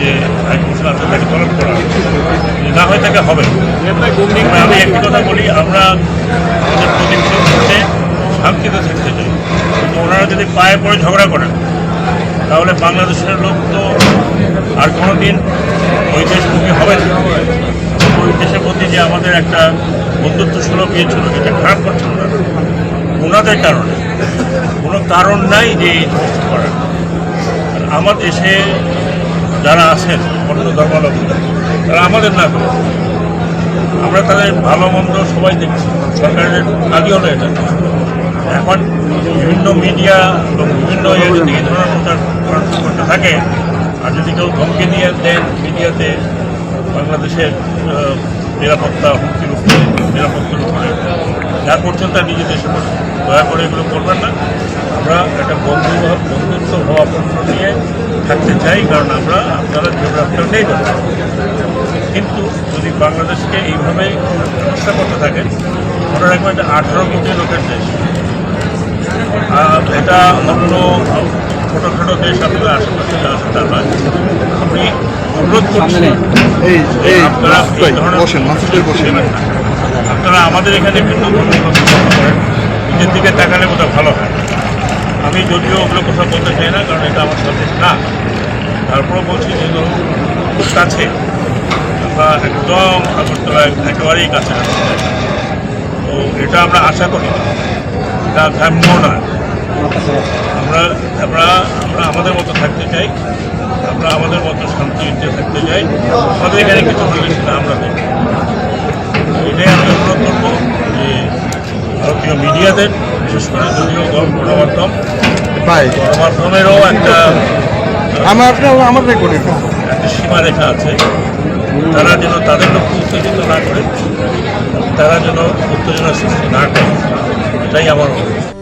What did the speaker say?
যে হাইকমিশন আছে তাকে তলব করা না হয় তাকে হবে। আমি একটি কথা বলি, আমরা আমাদের প্রতিবেশীর মধ্যে শান্তিতে থাকতে চাই। কিন্তু ওনারা যদি পায়ে পড়ে ঝগড়া করেন, তাহলে বাংলাদেশের লোক তো আর কোনোদিন ওই দেশমুখী হবে না। ওই দেশের প্রতি যে আমাদের একটা বন্ধুত্ব সুলভ ইয়ে যেটা খারাপ করছিল না, ওনাদের কারণে। কোনো কারণ নাই যে এই করার। আমার দেশে যারা আছেন অন্য ধর্মাবলম্বী তারা আমাদের না করে। আমরা তাদের ভালো, মন্দ সবাই দেখছি। সরকারের কাজই হলো এটা। এখন বিভিন্ন মিডিয়া এবং বিভিন্ন ইয়ে যদি এই ধরনের প্রচার করতে থাকে, আর যদি কেউ ধমকে দিয়ে দেন মিডিয়াতে, বাংলাদেশের নিরাপত্তা হুমকির উপরে নিরাপত্তার উপরে যা করছেন তা দেশে করছেন দয়া করে এগুলো করবেন না। আমরা একটা বন্ধু বন্ধুত্ব ভাবাপন্ন নিয়ে থাকতে চাই, কারণ আমরা আপনারা জিওগ্রাফিক্যাল নেই কিন্তু যদি বাংলাদেশকে এইভাবে চেষ্টা করতে থাকেন, মনে রাখবেন এটা আঠারো কোটি লোকের দেশ। এটা অন্য ছোটোখাটো দেশ আপনাদের আশেপাশে আছে তা নয়। আমি অনুরোধ করছি আপনারা এই ধরনের আপনারা আমাদের এখানে ভিন্ন নিজের দিকে তাকালে বোধহয় ভালো হয়। আমি যদিও ওগুলো কথা বলতে চাই না কারণ এটা আমার সাথে না। তারপরেও বলছি যে ধরুন খুব কাছে আমরা একদম আগরতলা একেবারেই কাছে তো এটা আমরা আশা করি এটা কাম্য না আমরা আমরা আমরা আমাদের মতো থাকতে চাই। আমরা আমাদের মতো শান্তিতে থাকতে চাই। আমাদের এখানে কিছু হলে সেটা আমরা দেখব এটাই আমি অনুরোধ করব যে ভারতীয় মিডিয়াদের বিশেষ করে যদিও গণ- গণমাধ্যম গণমাধ্যমেরও একটা আমার আমার একটা সীমারেখা আছে। তারা যেন তাদের লক্ষ্য উত্তেজিত না করে তারা যেন উত্তেজনা সৃষ্টি না করে এটাই আমার অনুরোধ।